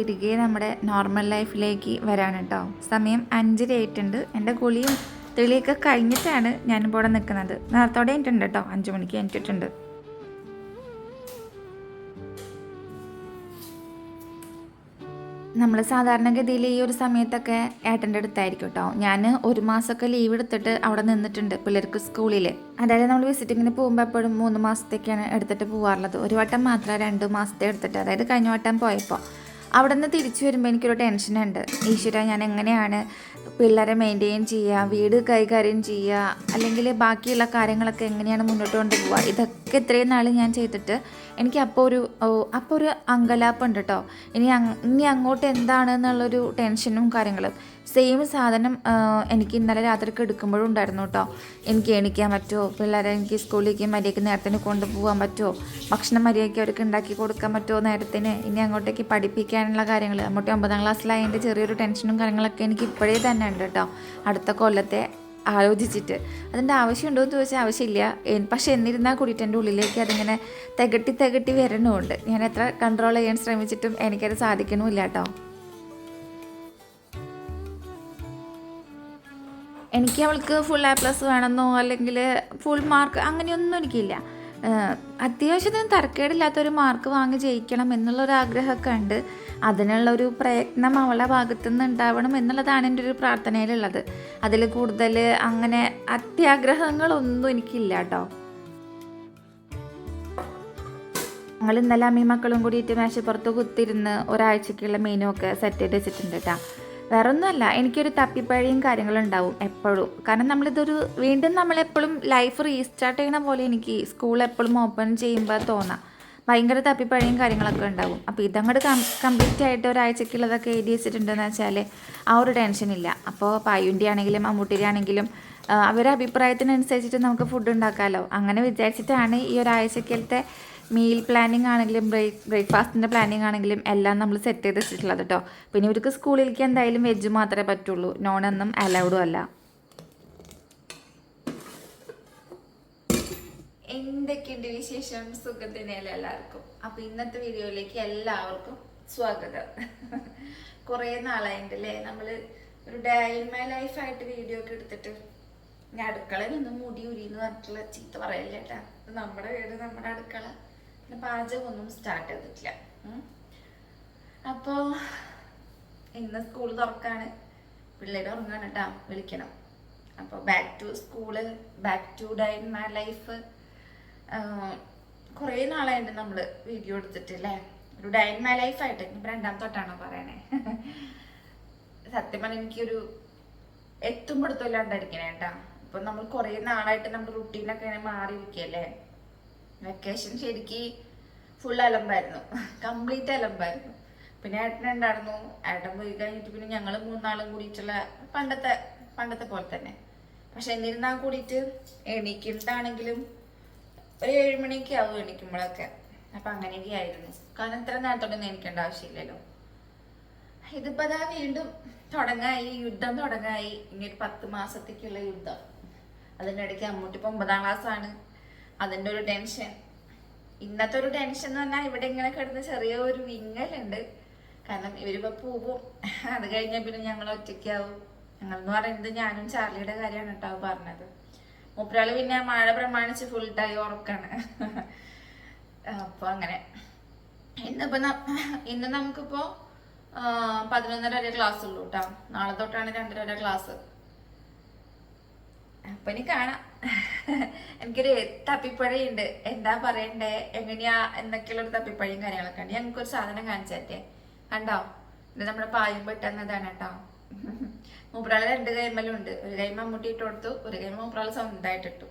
തിരികെ നമ്മുടെ നോർമൽ ലൈഫിലേക്ക് വരാൻ കേട്ടോ സമയം അഞ്ചര ആയിട്ടുണ്ട്. എന്റെ കുളിയും തെളിയൊക്കെ കഴിഞ്ഞിട്ടാണ് ഞാനിപ്പോൾ ഇവിടെ നിൽക്കുന്നത്. നേരത്തോടെ എനിട്ടുണ്ട് കേട്ടോ അഞ്ച് മണിക്ക് എനിച്ചിട്ടുണ്ട് നമ്മൾ സാധാരണഗതിയിൽ ഈ ഒരു സമയത്തൊക്കെ ഏട്ടന്റെ അടുത്തായിരിക്കും കേട്ടോ ഞാൻ ഒരു മാസമൊക്കെ ലീവ് എടുത്തിട്ട് അവിടെ നിന്നിട്ടുണ്ട് പിള്ളേർക്ക് സ്കൂളിൽ അതായത് നമ്മൾ വിസിറ്റിങ്ങിന് പോകുമ്പോൾ എപ്പോഴും മൂന്ന് മാസത്തേക്കാണ് എടുത്തിട്ട് പോകാറുള്ളത് ഒരു വട്ടം മാത്രം രണ്ട് മാസത്തെ എടുത്തിട്ട്. അതായത് കഴിഞ്ഞ വട്ടം പോയപ്പോൾ അവിടെ നിന്ന് തിരിച്ചു വരുമ്പോൾ എനിക്കൊരു ടെൻഷനുണ്ട്. ഈശ്വര ഞാൻ എങ്ങനെയാണ് പിള്ളേരെ മെയിന്റെയിൻ ചെയ്യുക വീട് കൈകാര്യം ചെയ്യുക അല്ലെങ്കിൽ ബാക്കിയുള്ള കാര്യങ്ങളൊക്കെ എങ്ങനെയാണ് മുന്നോട്ട് കൊണ്ടുപോവുക ഇതൊക്കെ ഇത്രയും നാൾ ഞാൻ ചെയ്തിട്ട് എനിക്ക് അപ്പോൾ ഒരു അപ്പോൾ ഒരു അങ്കലാപ്പുണ്ട് കേട്ടോ ഇനി ഇനി അങ്ങോട്ട് എന്താണ് എന്നുള്ളൊരു ടെൻഷനും കാര്യങ്ങളും സെയിം സാധനം എനിക്ക് ഇന്നലെ രാത്രിക്ക് എടുക്കുമ്പോഴും ഉണ്ടായിരുന്നു കേട്ടോ എനിക്ക് എണീക്കാൻ പറ്റുമോ? പിള്ളേരെ എനിക്ക് സ്കൂളിലേക്ക് മര്യാദയ്ക്ക് നേരത്തിന് കൊണ്ടുപോകാൻ പറ്റുമോ? ഭക്ഷണം മര്യാദയ്ക്ക് അവർക്ക് ഉണ്ടാക്കി കൊടുക്കാൻ പറ്റുമോ നേരത്തിന്? ഇനി അങ്ങോട്ടേക്ക് പഠിപ്പിക്കാനുള്ള കാര്യങ്ങൾ അങ്ങോട്ട് ഒമ്പതാം ക്ലാസ്സിലായ എന്റെ ചെറിയൊരു ടെൻഷനും കാര്യങ്ങളൊക്കെ എനിക്ക് ഇപ്പോഴേ തന്നെ ഉണ്ട് കേട്ടോ അടുത്ത കൊല്ലത്തെ ആലോചിച്ചിട്ട്. അതിന്റെ ആവശ്യമുണ്ടോ എന്ന് ചോദിച്ചാൽ ആവശ്യമില്ല. പക്ഷെ എന്നിരുന്നാൽ കൂടിയിട്ട് എന്റെ ഉള്ളിലേക്ക് അതിങ്ങനെ തികട്ടി തികട്ടി വരണമുണ്ട് ഞാൻ എത്ര കൺട്രോൾ ചെയ്യാൻ ശ്രമിച്ചിട്ടും എനിക്കത് സാധിക്കണമില്ല കേട്ടോ എനിക്ക് അവൾക്ക് ഫുൾ എ പ്ലസ് വേണമെന്നോ അല്ലെങ്കിൽ ഫുൾ മാർക്ക് അങ്ങനെയൊന്നും എനിക്കില്ല. അത്യാവശ്യത്തിന് തരക്കേടില്ലാത്തൊരു മാർക്ക് വാങ്ങി ജയിക്കണം എന്നുള്ളൊരു ആഗ്രഹമൊക്കെ ഉണ്ട്. അതിനുള്ളൊരു പ്രയത്നം അവളുടെ ഭാഗത്തു നിന്ന് ഉണ്ടാവണം എന്നുള്ളതാണ് എന്റെ ഒരു പ്രാർത്ഥനയിലുള്ളത്. അതിൽ കൂടുതൽ അങ്ങനെ അത്യാഗ്രഹങ്ങളൊന്നും എനിക്കില്ല കേട്ടോ. ഞങ്ങൾ ഇന്നലെ അമ്മയും മക്കളും കൂടിയിട്ട് മേശപ്പുറത്ത് കുത്തിരുന്ന് ഒരാഴ്ചക്കുള്ള മെനുവൊക്കെ സെറ്റ് ചെയ്ത് വെച്ചിട്ടുണ്ട് കേട്ടോ. വേറെ ഒന്നുമല്ല എനിക്കൊരു തപ്പിപ്പഴിയും കാര്യങ്ങളുണ്ടാവും എപ്പോഴും. കാരണം നമ്മളിതൊരു വീണ്ടും നമ്മളെപ്പോഴും ലൈഫ് റീസ്റ്റാർട്ട് ചെയ്യണ പോലെ എനിക്ക് സ്കൂൾ എപ്പോഴും ഓപ്പൺ ചെയ്യുമ്പോൾ തോന്നാം. ഭയങ്കര തപ്പിപ്പഴിയും കാര്യങ്ങളൊക്കെ ഉണ്ടാവും. അപ്പോൾ ഇതങ്ങോട്ട് കംപ്ലീറ്റ് ആയിട്ട് ഒരാഴ്ചക്കുള്ളതൊക്കെ എഴുതി വെച്ചിട്ടുണ്ടെന്ന് വെച്ചാൽ ആ ഒരു ടെൻഷനില്ല അപ്പോൾ പായുണ്ടി ആണെങ്കിലും മമ്മൂട്ടിരി ആണെങ്കിലും അവരുടെ അഭിപ്രായത്തിനനുസരിച്ചിട്ട് നമുക്ക് ഫുഡ് ഉണ്ടാക്കാമല്ലോ അങ്ങനെ വിചാരിച്ചിട്ടാണ് ഈ ഒരാഴ്ചക്കലത്തെ മീൽ പ്ലാനിങ് ആണെങ്കിലും ബ്രേക്ക് ബ്രേക്ക്ഫാസ്റ്റിന്റെ പ്ലാനിങ് ആണെങ്കിലും എല്ലാം നമ്മൾ സെറ്റ് ചെയ്ത് വെച്ചിട്ടുള്ളത് കേട്ടോ പിന്നെ ഇവർക്ക് സ്കൂളിലേക്ക് എന്തായാലും വെജ് മാത്രമേ പറ്റുള്ളൂ. നോൺ ഒന്നും അലൗഡും അല്ല. എന്തൊക്കെയുണ്ട് വിശേഷം? സുഖത്തിനെയല്ലേ എല്ലാവർക്കും? അപ്പോൾ ഇന്നത്തെ വീഡിയോയിലേക്ക് എല്ലാവർക്കും സ്വാഗതം. കുറേ നാളായിട്ട് അല്ലേ നമ്മൾ ഒരു ഡേ ഇൻ മൈ ലൈഫായിട്ട് വീഡിയോ ഒക്കെ എടുത്തിട്ട് ഞാൻ അടുക്കളയിൽ നിന്ന് മുടി ഉരി എന്ന് പറഞ്ഞിട്ടുള്ള ചീത്ത പറയല്ലേട്ടാ നമ്മുടെ വീട് നമ്മുടെ അടുക്കള. പാചകമൊന്നും സ്റ്റാർട്ട് ചെയ്തിട്ടില്ല. അപ്പോൾ അപ്പോ ഇന്ന് സ്കൂൾ തുറക്കാണ്. പിള്ളേർ ഉറങ്ങാണ് കേട്ടാ വിളിക്കണം. അപ്പോൾ back to school back to day my life കുറേ നാളായിട്ട് നമ്മൾ വീഡിയോ എടുത്തിട്ടില്ലേ? ഒരു ഡൈ മൈ ലൈഫായിട്ട് ഇപ്പം രണ്ടാം തൊട്ടാണോ പറയണേ. സത്യം പറഞ്ഞാൽ എനിക്കൊരു എത്തുമ്പോഴത്തില്ലാണ്ടായിരിക്കണേ കേട്ടാ അപ്പം നമ്മൾ കുറേ നാളായിട്ട് നമ്മുടെ റുട്ടീനൊക്കെ ഇങ്ങനെ മാറിയിരിക്കുകയല്ലേ വെക്കേഷൻ ശരിക്ക് ഫുൾ അലമ്പായിരുന്നു. കംപ്ലീറ്റ് അലമ്പായിരുന്നു. പിന്നെ ഏട്ടനുണ്ടായിരുന്നു ഏട്ടൻ പോയി കഴിഞ്ഞിട്ട് പിന്നെ ഞങ്ങൾ മൂന്നാളും കൂടിയിട്ടുള്ള പണ്ടത്തെ പണ്ടത്തെ പോലെ തന്നെ. പക്ഷെ എന്നിരുന്നാൽ കൂടിയിട്ട് എണീക്കുന്നതാണെങ്കിലും ഒരു ഏഴുമണിയൊക്കെ ആവും എണീക്കുമ്പോഴൊക്കെ. അപ്പം അങ്ങനെയൊക്കെ ആയിരുന്നു. കാരണം ഇത്ര നേരത്തോടൊന്നും എണീക്കേണ്ട ആവശ്യമില്ലല്ലോ. ഇതിപ്പോ അതാ വീണ്ടും തുടങ്ങായി. യുദ്ധം തുടങ്ങായി. ഇനി ഒരു പത്ത് മാസത്തേക്കുള്ള യുദ്ധം. അതിനിടയ്ക്ക് ഇടയ്ക്ക് അമ്മൂട്ടി ഇപ്പൊ ഒമ്പതാം ക്ലാസ് ആണ്. അതിന്റെ ഒരു ടെൻഷൻ ഇന്നത്തെ ഒരു ടെൻഷൻ എന്ന് പറഞ്ഞാൽ ഇവിടെ ഇങ്ങനെ കിടന്ന് ചെറിയ ഒരു വിങ്ങലുണ്ട് കാരണം ഇവരിപ്പോ പോവും. അത് കഴിഞ്ഞാൽ പിന്നെ ഞങ്ങൾ ഒറ്റയ്ക്കാവും. ഞങ്ങൾ എന്ന് പറയുന്നത് ഞാനും ചാർലിയുടെ കാര്യമാണ് കേട്ടോ പറഞ്ഞത്. മൂപ്പരാൾ പിന്നെ മഴ പ്രമാണിച്ച് ഫുൾ ടൈം ഉറക്കാണ്. അപ്പൊ അങ്ങനെ. ഇന്നിപ്പോ ഇന്ന് നമുക്കിപ്പോ പതിനൊന്നര വരെ ക്ലാസ് ഉള്ളൂ കേട്ടോ നാളെ തൊട്ടാണ് രണ്ടര വരെ ക്ലാസ് അപ്പൊ ഇനി കാണാം. എനിക്കൊരു തപ്പിപ്പഴയുണ്ട്. എന്താ പറയണ്ടേ? എങ്ങനെയാ എന്നൊക്കെയുള്ള ഒരു തപ്പിപ്പഴയും കാര്യങ്ങളൊക്കെ ഉണ്ട്. ഞങ്ങൾക്ക് ഒരു സാധനം കാണിച്ചേ കണ്ടോ? ഇത് നമ്മുടെ പായും പെട്ടെന്നതാണ് കേട്ടോ. മൂപ്പറാൾ രണ്ട് കൈമലും ഉണ്ട് ഒരു കൈമ മമ്മൂട്ടി ഇട്ട് കൊടുത്തു. ഒരു കൈമ മൂപ്പറാൾ സ്വന്തമായിട്ട് ഇട്ടു.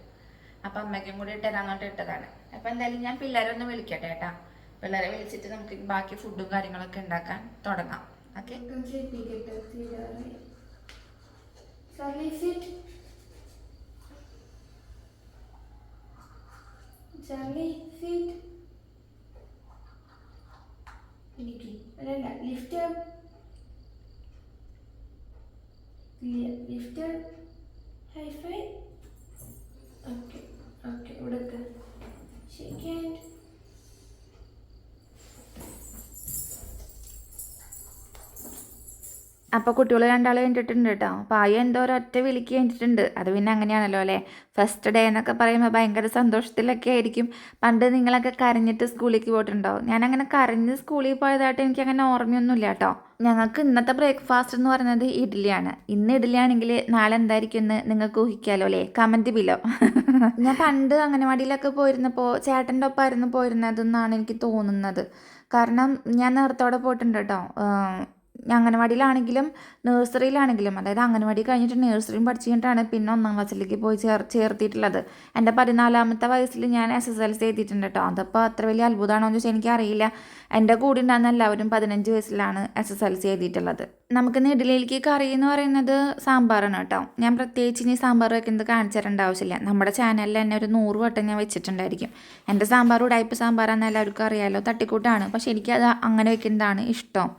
അപ്പൊ അമ്മയ്ക്കും കൂടി ഇട്ടരാന്നോട്ട് ഇട്ടതാണ്. അപ്പൊ എന്തായാലും ഞാൻ പിള്ളേരെ ഒന്ന് വിളിക്കട്ടെ കേട്ടാ. പിള്ളേരെ വിളിച്ചിട്ട് നമുക്ക് ബാക്കി ഫുഡും കാര്യങ്ങളൊക്കെ ഉണ്ടാക്കാൻ തുടങ്ങാം. Okay Charlie, sit. എനിക്ക് അല്ലല്ല lift lift high five okay okay ഇവിടെ ഷേക്ക് അപ്പോൾ കുട്ടികൾ രണ്ടാൾ കണ്ടിട്ടുണ്ട് കേട്ടോ പായ എന്തോ ഒരൊറ്റ വിളിക്ക് കഴിഞ്ഞിട്ടുണ്ട് അത് പിന്നെ അങ്ങനെയാണല്ലോ അല്ലേ? ഫസ്റ്റ് ഡേ എന്നൊക്കെ പറയുമ്പോൾ ഭയങ്കര സന്തോഷത്തിലൊക്കെ ആയിരിക്കും. പണ്ട് നിങ്ങളൊക്കെ കരഞ്ഞിട്ട് സ്കൂളിലേക്ക് പോയിട്ടുണ്ടോ? ഞാൻ അങ്ങനെ കരഞ്ഞ് സ്കൂളിൽ പോയതായിട്ട് എനിക്ക് അങ്ങനെ ഓർമ്മയൊന്നുമില്ല കേട്ടോ ഞങ്ങൾക്ക് ഇന്നത്തെ ബ്രേക്ക്ഫാസ്റ്റ് എന്ന് പറയുന്നത് ഇഡ്ഡലിയാണ്. ഇന്ന് ഇഡ്ഡലിയാണെങ്കിൽ നാളെ എന്തായിരിക്കും എന്ന് നിങ്ങൾക്ക് ഊഹിക്കാലോ അല്ലേ? കമന്റ് ബിലോ ഞാൻ പണ്ട് അംഗനവാടിയിലൊക്കെ പോയിരുന്നപ്പോൾ ചേട്ടന്റെ ഒപ്പമായിരുന്നു പോയിരുന്നതെന്നാണ് എനിക്ക് തോന്നുന്നത്. കാരണം ഞാൻ നേരത്തോടെ പോയിട്ടുണ്ട് കേട്ടോ അംഗനവാടിയിലാണെങ്കിലും നഴ്സറിയിലാണെങ്കിലും അതായത് അംഗനവാടി കഴിഞ്ഞിട്ട് നഴ്സറിയും പഠിച്ചു കഴിഞ്ഞിട്ടാണ് പിന്നെ ഒന്നാം ക്ലാസ്സിലേക്ക് പോയി ചേർ ചേർത്തിട്ടുള്ളത് എന്റെ പതിനാലാമത്തെ വയസ്സിൽ ഞാൻ എസ് എസ് എൽ സി എഴുതിയിട്ടുണ്ട് കേട്ടോ. അതപ്പോൾ അത്ര വലിയ അത്ഭുതമാണോ എന്ന് ചോദിച്ചാൽ എനിക്കറിയില്ല. എന്റെ കൂടെ ഉണ്ടാകുന്ന എല്ലാവരും പതിനഞ്ച് വയസ്സിലാണ് എസ് എസ് എൽ സി എഴുതിയിട്ടുള്ളത് നമുക്ക് നെടിലേക്ക് കറി എന്ന് പറയുന്നത് സാമ്പാറാണ് കേട്ടോ. ഞാൻ പ്രത്യേകിച്ച് ഇനി സാമ്പാർ വെക്കുന്നത് കാണിച്ചു തരേണ്ട ആവശ്യമില്ല. നമ്മുടെ ചാനലിൽ തന്നെ ഒരു നൂറ് വട്ടം ഞാൻ വെച്ചിട്ടുണ്ടായിരിക്കും. എന്റെ സാമ്പാർ ഉടായ്പ സാമ്പാറാണെന്ന് എല്ലാവർക്കും അറിയാമല്ലോ തട്ടിക്കൂട്ടാണ്. പക്ഷേ എനിക്കത് അങ്ങനെ വെക്കുന്നതാണ് ഇഷ്ടം.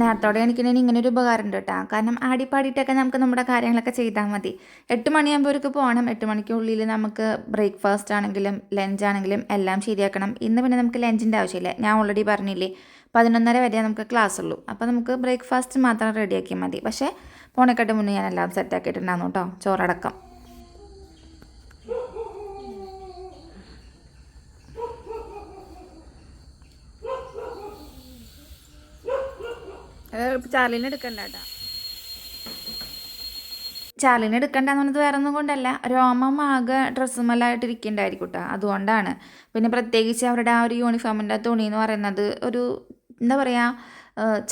നേരത്തോടെ എനിക്കിനി ഇങ്ങനെ ഒരു ഉപകാരം ഉണ്ട് കേട്ടോ. കാരണം ആടിപ്പാടിയിട്ടൊക്കെ നമുക്ക് നമ്മുടെ കാര്യങ്ങളൊക്കെ ചെയ്താൽ മതി. എട്ട് മണിയാകുമ്പോഴേക്ക് പോകണം എട്ട് മണിക്കുള്ളിൽ നമുക്ക് ബ്രേക്ക്ഫാസ്റ്റ് ആണെങ്കിലും ലഞ്ച് ആണെങ്കിലും എല്ലാം ശരിയാക്കണം. ഇന്ന് പിന്നെ നമുക്ക് ലഞ്ചിന്റെ ആവശ്യമില്ല. ഞാൻ ഓൾറെഡി പറഞ്ഞില്ലേ പതിനൊന്നര വരെ നമുക്ക് ക്ലാസ് ഉള്ളൂ. അപ്പോൾ നമുക്ക് ബ്രേക്ക്ഫാസ്റ്റ് മാത്രം റെഡിയാക്കിയാൽ മതി. പക്ഷേ പോണേക്കാട്ട് മുന്നേ ഞാൻ എല്ലാം സെറ്റാക്കിയിട്ടുണ്ടായിരുന്നു കേട്ടോ. ചോറടക്കം. ചാർലിനെ എടുക്കണ്ട ചാർലിനെ എടുക്കണ്ടെന്ന് പറഞ്ഞത് വേറെ ഒന്നും കൊണ്ടല്ല. രോമം ആകെ ഡ്രസ്സുമെല്ലായിട്ട് ഇരിക്കണ്ടായിരിക്കും കേട്ടോ. അതുകൊണ്ടാണ്. പിന്നെ പ്രത്യേകിച്ച് അവരുടെ ആ ഒരു യൂണിഫോമിന്റെ തുണി എന്ന് പറയുന്നത് ഒരു എന്താ പറയുക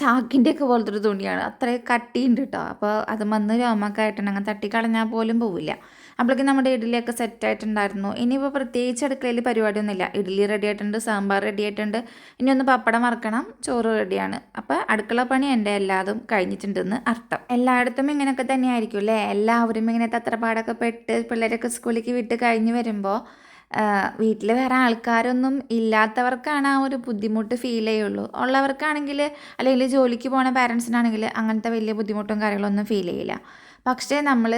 ചാക്കിന്റെ ഒക്കെ പോലത്തെ ഒരു തുണിയാണ്. അത്രയും കട്ടിയുണ്ട് കേട്ടോ. അപ്പോൾ അത് വന്ന് രോമൊക്കെ ആയിട്ടുണ്ടെങ്കിൽ തട്ടിക്കളഞ്ഞാൽ പോലും പോവില്ല. അപ്പോഴേക്കും നമ്മുടെ ഇഡ്ഡലിയൊക്കെ സെറ്റ് ആയിട്ടുണ്ടായിരുന്നു. ഇനിയിപ്പോൾ പ്രത്യേകിച്ച് അടുക്കളയിൽ പരിപാടിയൊന്നുമില്ല. ഇഡ്ഡലി റെഡി ആയിട്ടുണ്ട് സാമ്പാർ റെഡി ആയിട്ടുണ്ട്. ഇനി ഒന്ന് പപ്പടം വറക്കണം ചോറ് റെഡിയാണ് അപ്പോൾ അടുക്കള പണി എന്റെ എല്ലാതും കഴിഞ്ഞിട്ടുണ്ടെന്ന് അർത്ഥം. എല്ലായിടത്തും ഇങ്ങനെയൊക്കെ തന്നെയായിരിക്കും അല്ലേ? എല്ലാവരും ഇങ്ങനെ തത്രപ്പാടൊക്കെ പെട്ട് പിള്ളേരൊക്കെ സ്കൂളിലേക്ക് വിട്ട് കഴിഞ്ഞ് വരുമ്പോൾ വീട്ടിൽ വേറെ ആൾക്കാരൊന്നും ഇല്ലാത്തവർക്കാണ് ആ ഒരു ബുദ്ധിമുട്ട് ഫീൽ ചെയ്യുള്ളൂ. ഉള്ളവർക്കാണെങ്കിൽ അല്ലെങ്കിൽ ജോലിക്ക് പോണ പാരൻസിനാണെങ്കിൽ അങ്ങനത്തെ വലിയ ബുദ്ധിമുട്ടും കാര്യങ്ങളൊന്നും ഫീൽ ചെയ്യില്ല. പക്ഷേ നമ്മൾ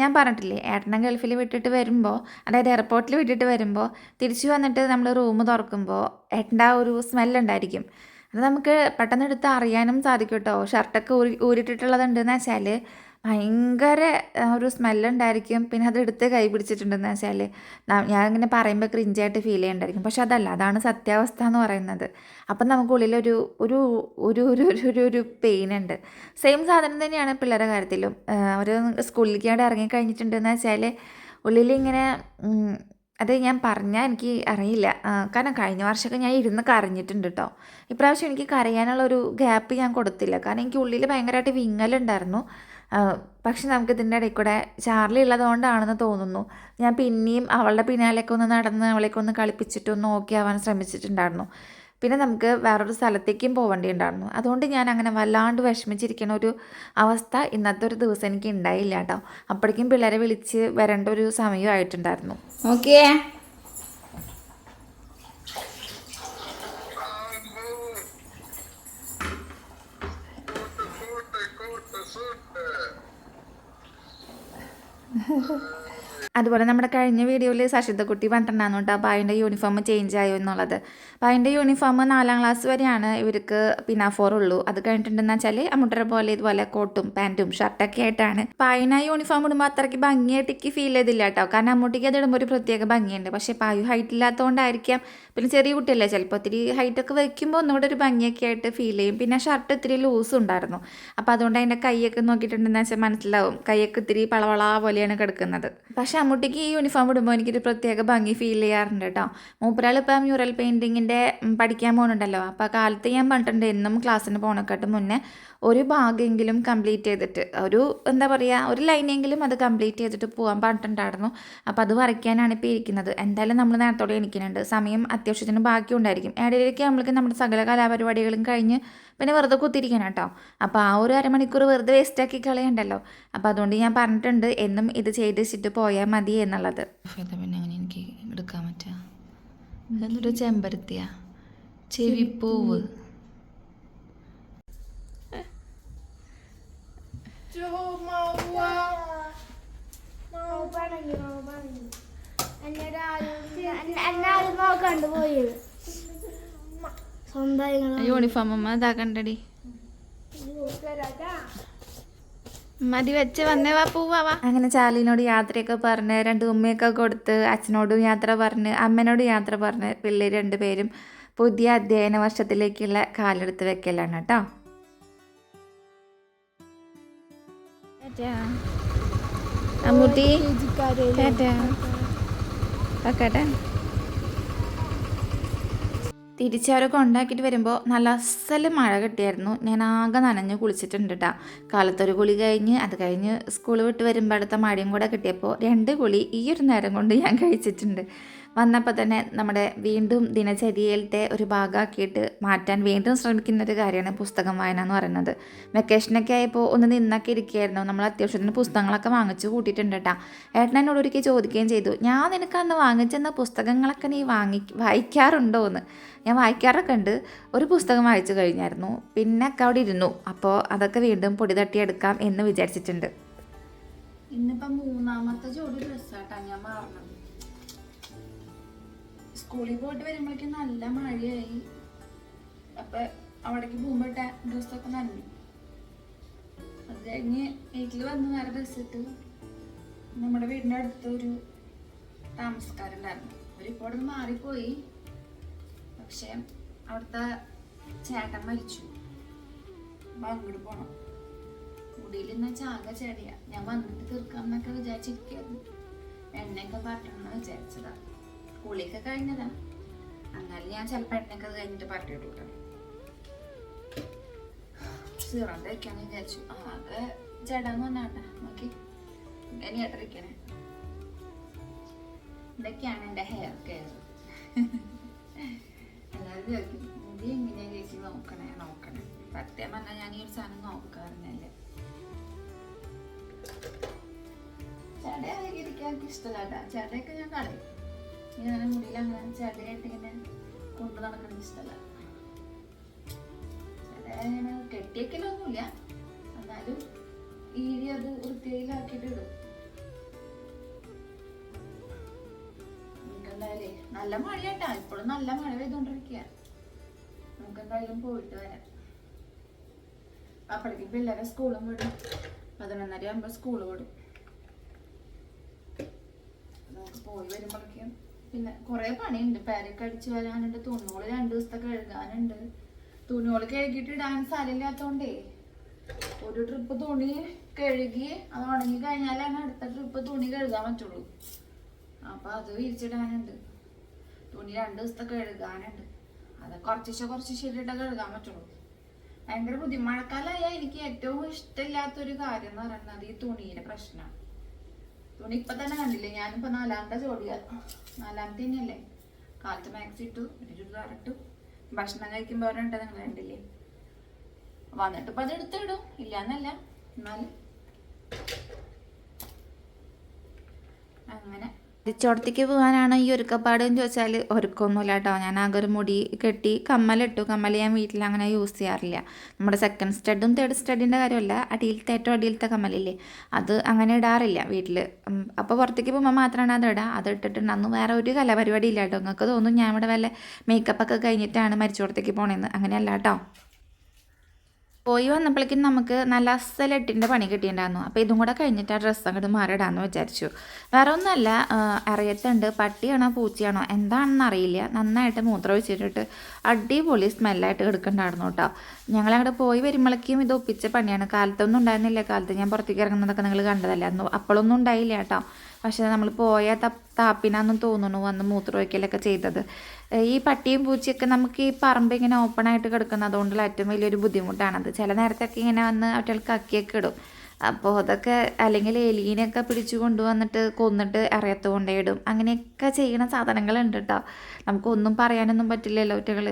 ഞാൻ പറഞ്ഞിട്ടില്ലേ ഏട്ടനെ ഗൾഫിൽ വിട്ടിട്ട് വരുമ്പോൾ അതായത് എയർപോർട്ടിൽ വിട്ടിട്ട് വരുമ്പോൾ തിരിച്ചു വന്നിട്ട് നമ്മൾ റൂം തുറക്കുമ്പോൾ ഏട്ടന്റെ ആ ഒരു സ്മെല്ലുണ്ടായിരിക്കും. അത് നമുക്ക് പെട്ടെന്ന് എടുത്ത് അറിയാനും സാധിക്കും കേട്ടോ ഷർട്ടൊക്കെ ഊരി ഊരിട്ടിട്ടുള്ളതുണ്ടെന്ന് വെച്ചാൽ ഭയങ്കര ഒരു സ്മെല്ലുണ്ടായിരിക്കും. പിന്നെ അത് എടുത്ത് കൈ പിടിച്ചിട്ടുണ്ടെന്ന് വെച്ചാൽ ഞാൻ ഇങ്ങനെ പറയുമ്പോൾ ക്രിഞ്ചായിട്ട് ഫീൽ ചെയ്യണ്ടായിരിക്കും. പക്ഷെ അതല്ല അതാണ് സത്യാവസ്ഥ എന്ന് പറയുന്നത്. അപ്പം നമുക്ക് ഉള്ളിലൊരു ഒരു ഒരു ഒരു ഒരു ഒരു പെയിൻ ഉണ്ട്. സെയിം സാധനം തന്നെയാണ് പിള്ളേരുടെ കാര്യത്തിലും. അവർ സ്കൂളിലേക്ക് ഇറങ്ങി ഇറങ്ങിക്കഴിഞ്ഞിട്ടുണ്ടെന്ന് വെച്ചാൽ ഉള്ളിലിങ്ങനെ അത് ഞാൻ പറഞ്ഞാൽ എനിക്ക് അറിയില്ല. കാരണം കഴിഞ്ഞ വർഷമൊക്കെ ഞാൻ ഇരുന്ന് കരഞ്ഞിട്ടുണ്ട് കേട്ടോ ഇപ്രാവശ്യം എനിക്ക് കരയാനുള്ള ഒരു ഗ്യാപ്പ് ഞാൻ കൊടുത്തില്ല. കാരണം എനിക്ക് ഉള്ളിൽ ഭയങ്കരമായിട്ട് വിങ്ങലുണ്ടായിരുന്നു. പക്ഷെ നമുക്ക് ഇതിന്റെ ഇടയിൽ കൂടെ ചാർലി ഉള്ളതുകൊണ്ടാണെന്ന് തോന്നുന്നു. ഞാൻ പിന്നെയും അവളുടെ പിന്നാലെയൊക്കെ ഒന്ന് നടന്ന് അവളെയൊക്കെ ഒന്ന് കളിപ്പിച്ചിട്ടൊന്ന് ഓക്കെ ആവാൻ ശ്രമിച്ചിട്ടുണ്ടായിരുന്നു. പിന്നെ നമുക്ക് വേറൊരു സ്ഥലത്തേക്കും പോകേണ്ടിയുണ്ടായിരുന്നു അതുകൊണ്ട് ഞാൻ അങ്ങനെ വല്ലാണ്ട് വിഷമിച്ചിരിക്കുന്ന ഒരു അവസ്ഥ ഇന്നത്തെ ഒരു ദിവസം എനിക്ക് ഉണ്ടായില്ല കേട്ടോ. അപ്പോഴേക്കും പിള്ളേരെ വിളിച്ച് വരേണ്ട ഒരു സമയമായിട്ടുണ്ടായിരുന്നു. ഓക്കേ അതുപോലെ നമ്മുടെ കഴിഞ്ഞ വീഡിയോയിൽ സശിതക്കുട്ടി പറഞ്ഞിട്ടുണ്ടായിരുന്നു കേട്ടോ അതിന്റെ യൂണിഫോം ചേഞ്ച് ആയോ എന്നുള്ളത്. പായന്റെ യൂണിഫോം നാലാം ക്ലാസ് വരെയാണ് ഇവർക്ക് പിനാഫോർ ഉള്ളൂ. അത് കഴിഞ്ഞിട്ടുണ്ടെന്ന് വെച്ചാൽ അമ്മുട്ടര പോലെ ഇതുപോലെ കോട്ടും പാന്റും ഷർട്ടൊക്കെ ആയിട്ടാണ്. പായന യൂണിഫോം ഇടുമ്പോൾ അത്രയ്ക്ക് ഭംഗിയായിട്ട് ഫീൽ ചെയ്തില്ല കേട്ടോ കാരണം അമ്മൂട്ടിക്ക് അത് ഇടുമ്പോൾ ഒരു പ്രത്യേക ഭംഗിയുണ്ട്. പക്ഷേ പായു ഹൈറ്റ് ഇല്ലാത്തതുകൊണ്ടായിരിക്കാം പിന്നെ ചെറിയ കുട്ടിയല്ലേ ചിലപ്പോൾ ഒത്തിരി ഹൈറ്റൊക്കെ വയ്ക്കുമ്പോൾ ഒന്നുകൂടെ ഒരു ഭംഗിയൊക്കെ ആയിട്ട് ഫീൽ ചെയ്യും. പിന്നെ ഷർട്ട് ഇത്തിരി ലൂസ് ഉണ്ടായിരുന്നു. അപ്പോൾ അതുകൊണ്ട് അതിന്റെ കൈയൊക്കെ നോക്കിയിട്ടുണ്ടെന്ന് വെച്ചാൽ മനസ്സിലാവും. കൈയൊക്കെ ഇത്തിരി പളവള പോലെയാണ് കിടക്കുന്നത്. പക്ഷേ അമ്മൂട്ടിക്ക് ഈ യൂണിഫോം ഇടുമ്പോൾ എനിക്കൊരു പ്രത്യേക ഭംഗി ഫീൽ ചെയ്യാറുണ്ട് കേട്ടോ. മൂപ്പരാൾ ഇപ്പോൾ മ്യൂറൽ പെയിന്റിങ്ങിന്റെ പഠിക്കാൻ പോകുന്നുണ്ടല്ലോ അപ്പോൾ കാലത്ത് ഞാൻ പറഞ്ഞിട്ടുണ്ട് എന്നും ക്ലാസ്സിന് പോകണക്കാട്ട് മുന്നേ ഒരു ഭാഗമെങ്കിലും കംപ്ലീറ്റ് ചെയ്തിട്ട് ഒരു എന്താ പറയുക ഒരു ലൈനെങ്കിലും അത് കംപ്ലീറ്റ് ചെയ്തിട്ട് പോകാൻ പറഞ്ഞിട്ടുണ്ടായിരുന്നു. അപ്പോൾ അത് വരയ്ക്കാനാണ് ഇപ്പോൾ ഇരിക്കുന്നത്. എന്തായാലും നമ്മൾ നേരത്തോടെ എണിക്കുന്നുണ്ട്. സമയം അത്യാവശ്യത്തിന് ബാക്കിയുണ്ടായിരിക്കും. ഇടയിലേക്ക് നമ്മൾക്ക് നമ്മുടെ സകല കലാപരിപാടികളും കഴിഞ്ഞ് പിന്നെ വെറുതെ കുത്തിരിക്കണം കേട്ടോ അപ്പോൾ ആ ഒരു അരമണിക്കൂർ വെറുതെ വേസ്റ്റാക്കി കളയണ്ടല്ലോ. അപ്പോൾ അതുകൊണ്ട് ഞാൻ പറഞ്ഞിട്ടുണ്ട് എന്നും ഇത് ചെയ്ത് വെച്ചിട്ട് പോയാൽ മതി എന്നുള്ളത്. പിന്നെ അങ്ങനെ എനിക്ക് എടുക്കാൻ പറ്റുക ചെമ്പരത്തിയാ? ചെവിപ്പൂവ് എന്നാലും നോക്കണ്ട് പോയത് സ്വന്തം യൂണിഫോം അമ്മ ഇതാ കണ്ടടി. മതി വെച്ച് വന്നേ വാ പോവാ അങ്ങനെ ചാർലിനോട് യാത്രയൊക്കെ പറഞ്ഞ് രണ്ട് ഉമ്മയൊക്കെ കൊടുത്ത് അച്ഛനോടും യാത്ര പറഞ്ഞ് അമ്മനോടും യാത്ര പറഞ്ഞ് പിള്ളേർ രണ്ടുപേരും പുതിയ അധ്യയന വർഷത്തിലേക്കുള്ള കാലെടുത്ത് വെക്കലാണ് കേട്ടോ. അമ്മൂട്ടി ടാറ്റാ. തിരിച്ചവരൊക്കെ ഉണ്ടാക്കിയിട്ട് വരുമ്പോൾ നല്ല അസൽ മഴ കിട്ടിയായിരുന്നു. ഞാൻ ആകെ നനഞ്ഞ് കുളിച്ചിട്ടുണ്ട് കേട്ടോ കാലത്തൊരു കുളി കഴിഞ്ഞ് അത് കഴിഞ്ഞ് സ്കൂൾ വിട്ട് വരുമ്പോൾ അടുത്ത മഴയും കൂടെ കിട്ടിയപ്പോൾ രണ്ട് കുളി ഈ ഒരു നേരം കൊണ്ട് ഞാൻ കഴിച്ചിട്ടുണ്ട്. വന്നപ്പോൾ തന്നെ നമ്മുടെ വീണ്ടും ദിനചര്യയിലത്തെ ഒരു ഭാഗമാക്കിയിട്ട് മാറ്റാൻ വീണ്ടും ശ്രമിക്കുന്ന ഒരു കാര്യമാണ് പുസ്തകം വായന എന്ന് പറയുന്നത്. വെക്കേഷനൊക്കെ ആയപ്പോൾ ഒന്ന് നിന്നൊക്കെ ഇരിക്കുകയായിരുന്നു. നമ്മൾ അത്യാവശ്യത്തിന് പുസ്തകങ്ങളൊക്കെ വാങ്ങിച്ചു കൂട്ടിയിട്ടുണ്ട് കേട്ടോ ഏട്ടൻ എന്നോട് ഒരിക്കൽ ചോദിക്കുകയും ചെയ്തു. ഞാൻ നിനക്ക് അന്ന് വാങ്ങിച്ചെന്ന പുസ്തകങ്ങളൊക്കെ നീ വാങ്ങി വായിക്കാറുണ്ടോ എന്ന്? ഞാൻ വായിക്കാറൊക്കെ ഉണ്ട്. ഒരു പുസ്തകം വായിച്ചു കഴിഞ്ഞായിരുന്നു. പിന്നെ ഒക്കെ അവിടെ ഇരുന്നു. അപ്പോൾ അതൊക്കെ വീണ്ടും പൊടി തട്ടിയെടുക്കാം എന്ന് വിചാരിച്ചിട്ടുണ്ട്. ഇന്നിപ്പം മൂന്നാമത്തെ ജോഡി ഡ്രസ്സാട്ടാ ഞാൻ മാറണത്. സ്കൂളിൽ പോയിട്ട് വരുമ്പോഴേക്കും നല്ല മഴയായി. അപ്പൊ അവിടേക്ക് പോകുമ്പോൾ ഡ്രസ്സൊക്കെ നനഞ്ഞു. അത് കഴിഞ്ഞ് വീട്ടിൽ വന്ന് വേറെ ഡ്രസ്സ് ഇട്ട് നമ്മുടെ വീടിന്റെ അടുത്ത് ഒരു താമസക്കാരുണ്ടായിരുന്നു. അവരിപ്പോൾ അവിടെ മാറിപ്പോയി. പക്ഷെ അവിടുത്തെ ചേട്ടൻ മരിച്ചു. അപ്പൊ അങ്ങോട്ട് പോണം. മുടിയിൽ നിന്ന് ചാക ചെടിയ ഞാൻ വന്നിട്ട് തീർക്കാം എന്നൊക്കെ വിചാരിച്ചിരിക്കുന്നു എണ്ണയൊക്കെ പറ്റണമെന്ന് വിചാരിച്ചതാ. കുളിയൊക്കെ കഴിഞ്ഞതാ. എന്നാലും ഞാൻ ചിലപ്പോൾ എണ്ണയൊക്കെ കഴിഞ്ഞിട്ട് പറ്റിയിട്ടു സീറം വയ്ക്കാന്ന് വിചാരിച്ചു. ആകെ ജടാന്ന് വന്നാട്ടെ നോക്കി. ഇങ്ങനെ ഏട്ടറിക്കണേ ഇതൊക്കെയാണ് എന്റെ ഹെയർ കെയർ എല്ലാവരും ചോദിക്കും മുടി എങ്ങനെയാ ചേച്ചി നോക്കണേ? നോക്കണേ. സത്യം പറഞ്ഞാൽ ഞാൻ ഈ ഒരു സാധനം നോക്കാറുണ്ടല്ലേ ചടയായിരിക്കും എനിക്ക് ഇഷ്ടമല്ല ചേട്ടയൊക്കെ ഞാൻ കളയും. ഞാൻ മുടിയിൽ അങ്ങനെ ചടയായിട്ട് ഇങ്ങനെ കൊണ്ടു നടക്കുന്ന ഇഷ്ടമല്ല ചട ഇങ്ങനെ കെട്ടിയേക്കലൊന്നുമില്ല എന്നാലും ഈരി അത് വൃത്തിയിലാക്കിയിട്ട് ഇടും. നമുക്കെന്തായാലേ നല്ല മഴയാട്ടാ. ഇപ്പോഴും നല്ല മഴ പെയ്തോണ്ടിരിക്കുക നമുക്ക് എന്തായാലും പോയിട്ട് വരാം. അപ്പോഴേക്കും പിള്ളേരെ സ്കൂളും വിടും. പതിനൊന്നര ആകുമ്പോൾ സ്കൂൾ വിടും. നമുക്ക് പോയി വരുമ്പോഴേക്കും പിന്നെ കുറേ പണിയുണ്ട്. പേരൊക്കെ അടിച്ചു വരാനുണ്ട്. തുണികൾ രണ്ട് ദിവസത്തെ കഴുകാനുണ്ട്. തുണികൾ കഴുകിയിട്ട് ഡാൻസ് ആരില്ലാത്തോണ്ടേ ഒരു ട്രിപ്പ് തുണി കഴുകി അത് ഉണങ്ങി കഴിഞ്ഞാലാണ് അടുത്ത ട്രിപ്പ് തുണി കഴുകാൻ പറ്റുള്ളൂ. അപ്പൊ അത് വിരിച്ചിടാനുണ്ട്. തുണി രണ്ട് ദിവസത്തെ കഴുകാനുണ്ട്. അത് കുറച്ചിശ കുറച്ച് ശരിയിട്ട കഴുകാൻ പറ്റുള്ളൂ. ഭയങ്കര ബുദ്ധി എനിക്ക് ഏറ്റവും ഇഷ്ടമില്ലാത്തൊരു കാര്യം എന്ന് പറയുന്നത് ഈ തുണിയുടെ പ്രശ്നമാണ് തുണി ഇപ്പൊ തന്നെ കണ്ടില്ലേ? ഞാനിപ്പോ നാലാമത്തെ ജോഡിയാ. നാലാമത്തെ തന്നെയല്ലേ കാലത്ത് മാക്സി ഇട്ടു ഒരു ഭക്ഷണം കഴിക്കുമ്പോൾ ഒരെണ്ണം നിങ്ങൾ കണ്ടില്ലേ? വന്നിട്ട് ഇപ്പൊ അത് എടുത്തിടും. ഇല്ലാന്നല്ല. എന്നാലും. അങ്ങനെ. തിരിച്ചോടത്തേക്ക് പോകാനാണ് ഈ ഒരുക്കപ്പാട് എന്ന് ചോദിച്ചാൽ ഒരുക്കമൊന്നുമില്ല കേട്ടോ ഞാൻ ആകെ ഒരു മുടി കെട്ടി കമ്മലിട്ടു. കമ്മൽ ഞാൻ വീട്ടിൽ അങ്ങനെ യൂസ് ചെയ്യാറില്ല. നമ്മുടെ സെക്കൻഡ് സ്റ്റഡും തേർഡ് സ്റ്റഡിന്റെ കാര്യമല്ല. അടിയിലത്തെ ഏറ്റവും അടിയിലത്തെ കമ്മലില്ലേ. അത് അങ്ങനെ ഇടാറില്ല വീട്ടിൽ അപ്പോൾ പുറത്തേക്ക് പോകുമ്പോൾ മാത്രമാണ് അത് ഇടുക അത് ഇട്ടിട്ടുണ്ട് അന്ന് വേറെ ഒരു കലാപരിപാടി ഇല്ല കേട്ടോ നിങ്ങൾക്ക് തോന്നും ഞാൻ ഇവിടെ വല്ല മേക്കപ്പൊക്കെ കഴിഞ്ഞിട്ടാണ് മരിച്ചോടത്തേക്ക് പോണേന്ന്. അങ്ങനെയല്ല കേട്ടോ പോയി വന്നപ്പോഴേക്കും നമുക്ക് നല്ല അസൽ എട്ടിന്റെ പണി കിട്ടിയിട്ടുണ്ടായിരുന്നു. അപ്പോൾ ഇതും കൂടെ കഴിഞ്ഞിട്ട് ആ ഡ്രസ്സ് അങ്ങോട്ട് മാറിയിടാമെന്ന് വിചാരിച്ചു. വേറെ ഒന്നുമല്ല ആ, അറിയത്തുണ്ട്. പട്ടിയാണോ പൂച്ചയാണോ എന്താണെന്ന് അറിയില്ല. നന്നായിട്ട് മൂത്രം ഒഴിച്ചിട്ടിട്ട് അടിപൊളി സ്മെല്ലായിട്ട് കിടക്കുന്നുണ്ടായിരുന്നു കേട്ടോ. ഞങ്ങളങ്ങോട്ട് പോയി വരുമ്പോഴേക്കും ഇത് ഒപ്പിച്ച പണിയാണ്. കാലത്തൊന്നും ഉണ്ടായിരുന്നില്ല. കാലത്ത് ഞാൻ പുറത്തേക്ക് ഇറങ്ങുന്നതൊക്കെ നിങ്ങൾ കണ്ടതല്ലേ? അപ്പോഴൊന്നും ഉണ്ടായില്ല കേട്ടോ. പക്ഷേ നമ്മൾ പോയ താപ്പിനാന്നും തോന്നുന്നു വന്ന് മൂത്രമൊഴിക്കലൊക്കെ ചെയ്തത്. ഈ പട്ടിയും പൂച്ചയൊക്കെ നമുക്ക് ഈ പറമ്പ് ഇങ്ങനെ ഓപ്പൺ ആയിട്ട് കിടക്കുന്നത് അതുകൊണ്ടുള്ള ഏറ്റവും വലിയൊരു ബുദ്ധിമുട്ടാണത് ചില നേരത്തൊക്കെ ഇങ്ങനെ വന്ന് അവറ്റകൾക്ക് അക്കിയൊക്കെ ഇടും. അപ്പോൾ അതൊക്കെ അല്ലെങ്കിൽ എലീനെയൊക്കെ പിടിച്ചു കൊണ്ടുവന്നിട്ട് കൊന്നിട്ട് ഇറയത്ത് കൊണ്ടേയിടും. അങ്ങനെയൊക്കെ ചെയ്യണ സാധനങ്ങളുണ്ട് കേട്ടോ നമുക്കൊന്നും പറയാനൊന്നും പറ്റില്ലല്ലോ ഒറ്റകൾ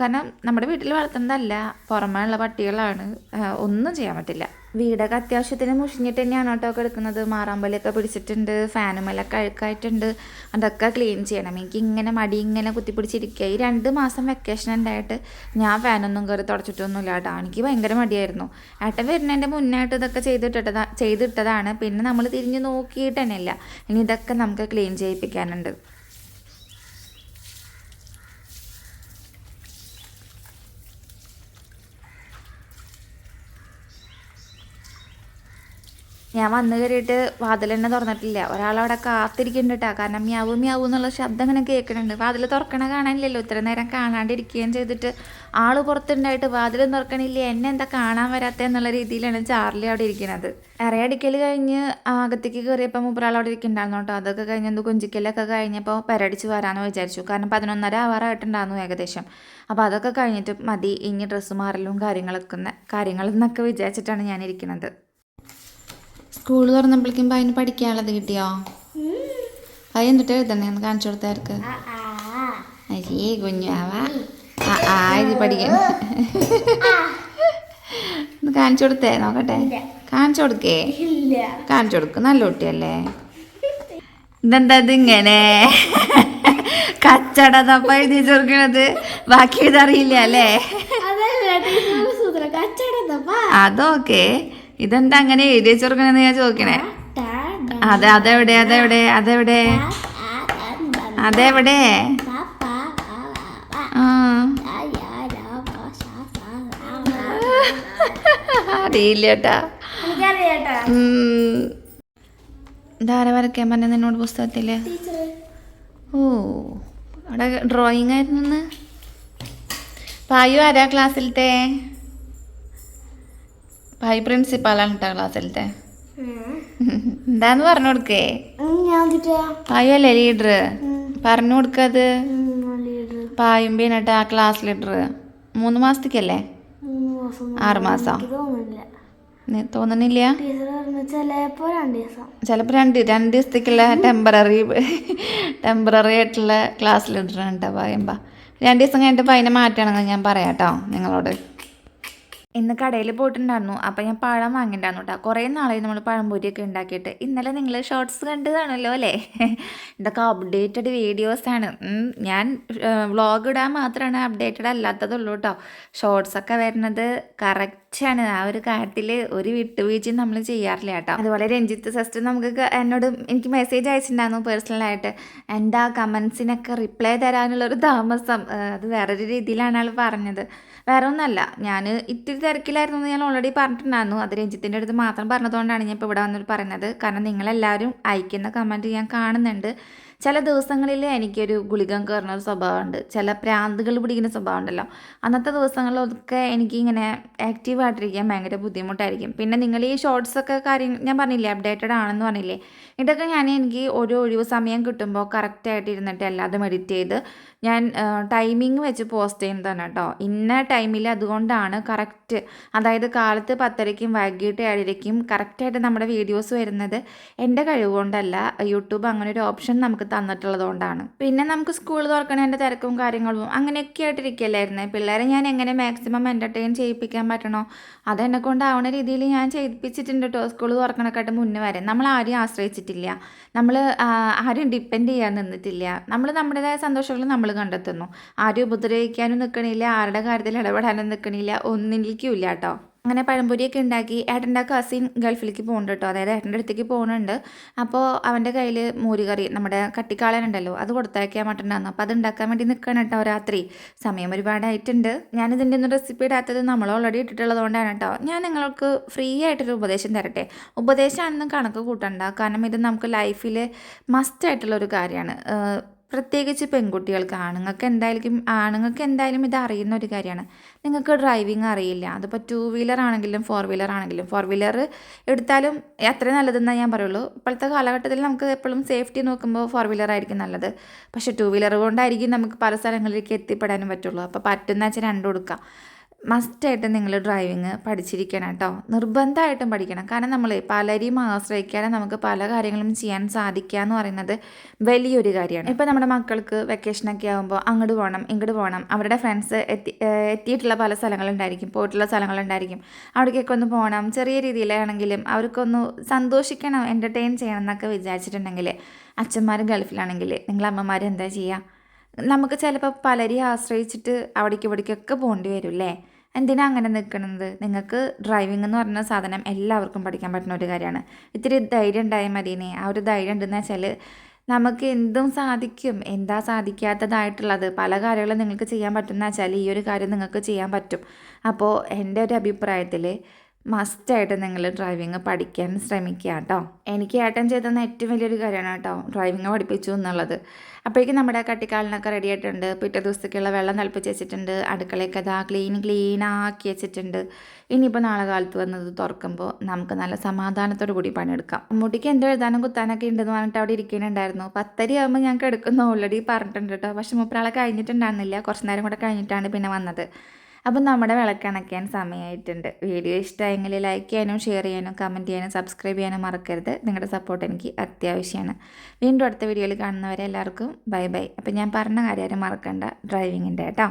കാരണം നമ്മുടെ വീട്ടിൽ വളർത്തുന്നതല്ല. പുറമേ ഉള്ള പട്ടികളാണ് ഒന്നും ചെയ്യാൻ പറ്റില്ല. വീടൊക്കെ അത്യാവശ്യത്തിന് മുഷിഞ്ഞിട്ട് തന്നെയാണ് കേട്ടോ കിടക്കുന്നത്. മാറാമ്പലൊക്കെ പിടിച്ചിട്ടുണ്ട് ഫാനുമലൊക്കെ അഴുക്കായിട്ടുണ്ട് അതൊക്കെ ക്ലീൻ ചെയ്യണം. എനിക്ക് ഇങ്ങനെ മടി ഇങ്ങനെ കുത്തിപ്പിടിച്ചിരിക്കുക. ഈ രണ്ട് മാസം വെക്കേഷൻ ഉണ്ടായിട്ട് ഞാൻ ഫാനൊന്നും കയറി തുടച്ചിട്ടൊന്നുമില്ല കേട്ടോ. എനിക്ക് ഭയങ്കര മടിയായിരുന്നു. ഏട്ടൻ വരുന്നതിന്റെ മുന്നായിട്ട് ഇതൊക്കെ ചെയ്തിട്ടതാ ചെയ്തിട്ടതാണ്. പിന്നെ നമ്മൾ തിരിഞ്ഞ് നോക്കിയിട്ട് തന്നെ ഇനി ഇതൊക്കെ നമുക്ക് ക്ലീൻ ചെയ്യിപ്പിക്കാനുണ്ട്. ഞാൻ വന്നു കയറിയിട്ട് വാതിൽ തന്നെ തുറന്നിട്ടില്ല. ഒരാളവിടെ കാത്തിരിക്കുന്നുണ്ട് കേട്ടോ കാരണം മ്യാവ് മ്യാവ് എന്നുള്ള ശബ്ദം ഇങ്ങനെ കേൾക്കുന്നുണ്ട് വാതിൽ തുറക്കണ കാണാനില്ലല്ലോ. ഇത്ര നേരം കാണാണ്ടിരിക്കുകയും ചെയ്തിട്ട് ആൾ പുറത്തുണ്ടായിട്ട് വാതിൽ തുറക്കണില്ല? എന്നെ എന്താ കാണാൻ വരാത്ത എന്നുള്ള രീതിയിലാണ് ചാർലി അവിടെ ഇരിക്കുന്നത് ഇറയടിക്കൽ കഴിഞ്ഞ് അകത്തേക്ക് കയറിയപ്പോൾ മൂപ്പരാൾ അവിടെ ഇരിക്കുന്നുണ്ടായിരുന്നു കേട്ടോ അതൊക്കെ കഴിഞ്ഞ് എന്ത് കുഞ്ചിക്കലൊക്കെ കഴിഞ്ഞപ്പോൾ പരടിച്ച് വരാമെന്ന് വിചാരിച്ചു. കാരണം പതിനൊന്നര ആവാറായിട്ടുണ്ടായിരുന്നു ഏകദേശം. അപ്പോൾ അതൊക്കെ കഴിഞ്ഞിട്ട് മതി. ഇനി ഡ്രസ്സ് മാറലും കാര്യങ്ങളൊക്കെ കാര്യങ്ങളെന്നൊക്കെ വിചാരിച്ചിട്ടാണ് ഞാൻ ഇരിക്കുന്നത് സ്കൂൾ തുറന്നപ്പോഴേക്കും പയ്യന് പഠിക്കാനുള്ളത് കിട്ടിയോ? പയ്യൻ എന്നിട്ട് എഴുതണേ ഒന്ന് കാണിച്ചു കൊടുത്തവർക്ക്. അയ്യേ കുഞ്ഞാവാ. ആ ആ ഇത് പഠിക്കാൻ ഒന്ന് കാണിച്ചു കൊടുത്തേ നോക്കട്ടെ. കാണിച്ചു കൊടുക്കേ? കാണിച്ചു കൊടുക്കും നല്ല കുട്ടിയല്ലേ? ഇതെന്താ ഇതിങ്ങനെ കച്ചടതപ്പ എഴുതി ചേർക്കണത് ബാക്കി എഴുതറിയില്ല അല്ലേ? അതൊക്കെ. ഇതെന്താ അങ്ങനെ എഴുതി ചേർക്കണെന്ന് ഞാൻ ചോദിക്കണേ? അതെ അതെവിടെ അതെവിടെ അതെവിടെ? അതെവിടെ? അറിയില്ല കേട്ടാ. ഇതാരാ വരയ്ക്കാൻ പറഞ്ഞ നിന്നോട് പുസ്തകത്തിൽ? ഓ അവിടെ ഡ്രോയിങ് ആയിരുന്നു പായു ആരാ ക്ലാസ്സിലത്തെ? പായു പ്രിൻസിപ്പാളാണ് കേട്ടോ ക്ലാസ്സിലത്തെ. എന്താന്ന് പറഞ്ഞു കൊടുക്കേ? പായല്ലേ ലീഡർ പറഞ്ഞു കൊടുക്കത് ലീഡർ പായും പിന്നെ ആ ക്ലാസ് ലീഡർ മൂന്ന് മാസത്തേക്കല്ലേ? ആറ് മാസം. തോന്നണില്ല? ചിലപ്പോൾ രണ്ട് രണ്ട് ദിവസത്തേക്കുള്ള ടെമ്പററി ടെമ്പററി ആയിട്ടുള്ള ക്ലാസ് ലീഡറാണ് കേട്ടോ പറയുമ്പോൾ രണ്ട് ദിവസം കഴിഞ്ഞിട്ട് പതിനെ മാറ്റണമെന്ന് ഞാൻ പറയാട്ടോ കേട്ടോ നിങ്ങളോട്. ഇന്ന് കടയിൽ പോയിട്ടുണ്ടായിരുന്നു. അപ്പം ഞാൻ പഴം വാങ്ങിണ്ടായിരുന്നു കേട്ടോ കുറേ നാളായി നമ്മൾ പഴംപൊരിയൊക്കെ ഉണ്ടാക്കിയിട്ട്. ഇന്നലെ നിങ്ങൾ ഷോർട്സ് കണ്ടതാണല്ലോ അല്ലേ? ഇതൊക്കെ അപ്ഡേറ്റഡ് വീഡിയോസാണ് ഞാൻ വ്ളോഗ് ഇടാൻ മാത്രമാണ് അപ്ഡേറ്റഡ് അല്ലാത്തതുള്ളൂ കേട്ടോ ഷോർട്സൊക്കെ വരുന്നത് കറക്റ്റാണ് ആ ഒരു കാര്യത്തിൽ ഒരു വിട്ടുവീഴ്ചയും നമ്മൾ ചെയ്യാറില്ല കേട്ടോ അതുപോലെ രഞ്ജിത്ത് സിസ്റ്റർ നമുക്ക് എന്നോട് എനിക്ക് മെസ്സേജ് അയച്ചിട്ടുണ്ടായിരുന്നു പേഴ്സണലായിട്ട് എന്താ കമൻസിനൊക്കെ റിപ്ലൈ തരാനുള്ളൊരു താമസം. അത് വേറൊരു രീതിയിലാണ് ആൾ പറഞ്ഞത്. വേറെ ഒന്നല്ല ഞാൻ ഇത്തിരി തിരക്കിലായിരുന്നു എന്ന് ഞാൻ ഓൾറെഡി പറഞ്ഞിട്ടുണ്ടായിരുന്നു. അത് രഞ്ജിത്തിന്റെ അടുത്ത് മാത്രം പറഞ്ഞതുകൊണ്ടാണ് ഞാൻ ഇപ്പോൾ ഇവിടെ വന്നിട്ട് പറയുന്നത്. കാരണം നിങ്ങളെല്ലാവരും അയക്കുന്ന കമന്റ് ഞാൻ കാണുന്നുണ്ട്. ചില ദിവസങ്ങളിൽ എനിക്കൊരു ഗുളികം കയറുന്ന ഒരു സ്വഭാവമുണ്ട്. ചില പ്രാന്തുകൾ പിടിക്കുന്ന സ്വഭാവം ഉണ്ടല്ലോ അന്നത്തെ ദിവസങ്ങളിലൊക്കെ എനിക്കിങ്ങനെ ആക്റ്റീവായിട്ടിരിക്കാൻ ഭയങ്കര ബുദ്ധിമുട്ടായിരിക്കും. പിന്നെ നിങ്ങൾ ഈ ഷോർട്സൊക്കെ കാര്യം ഞാൻ പറഞ്ഞില്ലേ അപ്ഡേറ്റഡ് ആണെന്ന് പറഞ്ഞില്ലേ? ഇതൊക്കെ ഞാൻ എനിക്ക് ഒരു ഒഴിവ് സമയം കിട്ടുമ്പോൾ കറക്റ്റായിട്ട് ഇരുന്നിട്ട് അല്ലാതെ മെഡിറ്റ് ചെയ്ത് ഞാൻ ടൈമിംഗ് വെച്ച് പോസ്റ്റ് ചെയ്യുന്നതാണ് കേട്ടോ. ഇന്ന ടൈമിൽ അതുകൊണ്ടാണ് കറക്റ്റ് അതായത് കാലത്ത് പത്തരയ്ക്കും വൈകിട്ട് ഏഴരയ്ക്കും കറക്റ്റായിട്ട് നമ്മുടെ വീഡിയോസ് വരുന്നത് എന്റെ കഴിവ് കൊണ്ടല്ല യൂട്യൂബ് അങ്ങനെ ഒരു ഓപ്ഷൻ നമുക്ക് തന്നിട്ടുള്ളത് കൊണ്ടാണ്. പിന്നെ നമുക്ക് സ്കൂൾ തുറക്കണതിന്റെ തിരക്കും കാര്യങ്ങളും അങ്ങനെയൊക്കെ ആയിട്ടിരിക്കുകയല്ലായിരുന്നു പിള്ളേരെ ഞാൻ എങ്ങനെ മാക്സിമം എന്റർടൈൻ ചെയ്യിപ്പിക്കാൻ പറ്റണോ? അതെന്നെ കൊണ്ടാവുന്ന രീതിയിൽ ഞാൻ ചെയ്യിപ്പിച്ചിട്ടുണ്ട് കേട്ടോ. സ്കൂൾ തുറക്കണക്കാട്ട് മുന്നേ വരെ. നമ്മൾ ആരെയും ആശ്രയിച്ചിട്ടില്ല നമ്മൾ ആരും ഡിപ്പെൻഡ് ചെയ്യാൻ നിന്നിട്ടില്ല. നമ്മൾ നമ്മുടേതായ സന്തോഷങ്ങൾ നമ്മൾ കണ്ടെത്തുന്നു. ആരും ഉപദ്രവിക്കാനും നിൽക്കണില്ല ആരുടെ കാര്യത്തിൽ ഇടപെടാനും നിൽക്കണില്ല ഒന്നിലേക്കും ഇല്ല കേട്ടോ. അങ്ങനെ പഴംപൊരിയൊക്കെ ഉണ്ടാക്കി ഏട്ടന്റെ കസിൻ ഗൾഫിലേക്ക് പോകുന്നുണ്ട് കേട്ടോ. അതായത് ഏട്ടന്റെ അടുത്തേക്ക് പോകുന്നുണ്ട്. അപ്പോൾ അവന്റെ കയ്യിൽ മോരുകറി നമ്മുടെ കട്ടിക്കാളനുണ്ടല്ലോ അത് കൊടുത്തയക്കാൻ മട്ടുണ്ടായിരുന്നു അപ്പോൾ അത് ഉണ്ടാക്കാൻ വേണ്ടി നിൽക്കണം കേട്ടോ രാത്രി. സമയം ഒരുപാടായിട്ടുണ്ട്. ഞാനിതിന്റെ ഒന്നും റെസിപ്പി ഇടാത്തത് നമ്മൾ ഓൾറെഡി ഇട്ടിട്ടുള്ളത് കൊണ്ടാണ് കേട്ടോ. ഞാൻ നിങ്ങൾക്ക് ഫ്രീ ആയിട്ടൊരു ഉപദേശം തരട്ടെ? ഉപദേശമാണെന്നും കണക്ക് കൂട്ടണ്ട. കാരണം ഇത് നമുക്ക് ലൈഫിൽ മസ്റ്റായിട്ടുള്ള ഒരു കാര്യമാണ്. പ്രത്യേകിച്ച് പെൺകുട്ടികൾക്ക് ആണുങ്ങൾക്ക് എന്തായാലും ആണുങ്ങൾക്ക് എന്തായാലും ഇത് അറിയുന്ന ഒരു കാര്യമാണ്. നിങ്ങൾക്ക് ഡ്രൈവിംഗ് അറിയില്ല. അതിപ്പോൾ ടു വീലർ ആണെങ്കിലും ഫോർ വീലർ ആണെങ്കിലും ഫോർ വീലർ എടുത്താലും അത്രയും നല്ലതെന്നേ ഞാൻ പറയുള്ളൂ. ഇപ്പോഴത്തെ കാലഘട്ടത്തിൽ നമുക്ക് എപ്പോഴും സേഫ്റ്റി നോക്കുമ്പോൾ ഫോർ വീലർ ആയിരിക്കും നല്ലത്. പക്ഷേ ടു വീലർ കൊണ്ടായിരിക്കും നമുക്ക് പല സ്ഥലങ്ങളിലേക്ക് എത്തിപ്പെടാനും പറ്റുള്ളൂ. അപ്പോൾ പറ്റുന്ന വെച്ചാൽ രണ്ടും കൊടുക്കാം മസ്റ്റായിട്ട് നിങ്ങൾ ഡ്രൈവിങ് പഠിച്ചിരിക്കണം കേട്ടോ നിർബന്ധമായിട്ടും പഠിക്കണം. കാരണം നമ്മൾ പലരെയും ആശ്രയിക്കാതെ നമുക്ക് പല കാര്യങ്ങളും ചെയ്യാൻ സാധിക്കുക എന്ന് പറയുന്നത് വലിയൊരു കാര്യമാണ്. ഇപ്പോൾ നമ്മുടെ മക്കൾക്ക് വെക്കേഷനൊക്കെ ആകുമ്പോൾ അങ്ങോട്ട് പോകണം ഇങ്ങോട്ട് പോകണം അവരുടെ ഫ്രണ്ട്സ് എത്തി എത്തിയിട്ടുള്ള പല സ്ഥലങ്ങളുണ്ടായിരിക്കും പോയിട്ടുള്ള സ്ഥലങ്ങളുണ്ടായിരിക്കും. അവിടേക്കൊക്കെ ഒന്ന് പോകണം ചെറിയ രീതിയിലാണെങ്കിലും അവർക്കൊന്ന് സന്തോഷിക്കണം എന്റർടൈൻ ചെയ്യണം എന്നൊക്കെ വിചാരിച്ചിട്ടുണ്ടെങ്കിൽ അച്ഛന്മാർ ഗൾഫിലാണെങ്കിൽ നിങ്ങൾ അമ്മമാർ എന്താ ചെയ്യുക നമുക്ക് ചിലപ്പോൾ പലരെയും ആശ്രയിച്ചിട്ട് അവിടേക്ക് ഇവിടേക്കൊക്കെ പോകേണ്ടി വരും അല്ലേ എന്തിനാ അങ്ങനെ നിൽക്കുന്നത് നിങ്ങൾക്ക് ഡ്രൈവിംഗ് എന്ന് പറഞ്ഞ സാധനം എല്ലാവർക്കും പഠിക്കാൻ പറ്റുന്ന ഒരു കാര്യമാണ്. ഇത്തിരി ധൈര്യം ഉണ്ടായാൽ മതിയെ ആ ഒരു ധൈര്യം ഉണ്ടെന്ന് വെച്ചാൽ നമുക്ക് എന്തും സാധിക്കും. എന്താ സാധിക്കാത്തതായിട്ടുള്ളത്? പല കാര്യങ്ങളും നിങ്ങൾക്ക് ചെയ്യാൻ പറ്റുന്ന വെച്ചാൽ ഈ ഒരു കാര്യം നിങ്ങൾക്ക് ചെയ്യാൻ പറ്റും. അപ്പോൾ എന്റെ ഒരു അഭിപ്രായത്തിൽ മസ്റ്റായിട്ട് നിങ്ങൾ ഡ്രൈവിങ് പഠിക്കാൻ ശ്രമിക്കുക കേട്ടോ. എനിക്ക് ഏട്ടൻ ചെയ്തെന്ന ഏറ്റവും വലിയൊരു കാര്യമാണ് കേട്ടോ ഡ്രൈവിങ് പഠിപ്പിച്ചു എന്നുള്ളത്. അപ്പോഴേക്കും നമ്മുടെ കട്ടിക്കാലിനൊക്കെ റെഡി ആയിട്ടുണ്ട്. പിറ്റേ ദിവസത്തേക്കുള്ള വെള്ളം തിളപ്പിച്ച് വെച്ചിട്ടുണ്ട്. അടുക്കളയൊക്കെ അതാ ക്ലീൻ ക്ലീൻ ആക്കി വെച്ചിട്ടുണ്ട്. ഇനിയിപ്പോൾ നാളെ കാലത്ത് വന്നത് തുറക്കുമ്പോൾ നമുക്ക് നല്ല സമാധാനത്തോടു കൂടി പണിയെടുക്കാം. മുട്ടിക്ക് എന്തോ എഴുതാനും കുത്താനൊക്കെ ഉണ്ടെന്ന് പറഞ്ഞിട്ട് അവിടെ ഇരിക്കുന്നുണ്ടായിരുന്നു പത്തരി ആകുമ്പോൾ ഞങ്ങൾക്ക് എടുക്കുന്നു ഓൾറെഡി പറഞ്ഞിട്ടുണ്ട് കേട്ടോ. പക്ഷെ മുപ്പരാളെ കഴിഞ്ഞിട്ടുണ്ടായിരുന്നില്ല. കുറച്ച് നേരം കൂടെ കഴിഞ്ഞിട്ടാണ് പിന്നെ വന്നത്. അപ്പം നമ്മുടെ വിളക്കണക്കാൻ സമയമായിട്ടുണ്ട് വീഡിയോ ഇഷ്ടമായെങ്കിൽ ലൈക്ക് ചെയ്യാനും ഷെയർ ചെയ്യാനും കമന്റ് ചെയ്യാനും സബ്സ്ക്രൈബ് ചെയ്യാനും മറക്കരുത്. നിങ്ങളുടെ സപ്പോർട്ട് എനിക്ക് അത്യാവശ്യമാണ്. വീണ്ടും അടുത്ത വീഡിയോയിൽ കാണുന്നവരെ എല്ലാവർക്കും ബൈ ബൈ അപ്പം ഞാൻ പറഞ്ഞ കാര്യം മറക്കണ്ട. ഡ്രൈവിങ്ങിന്റെ കേട്ടോ.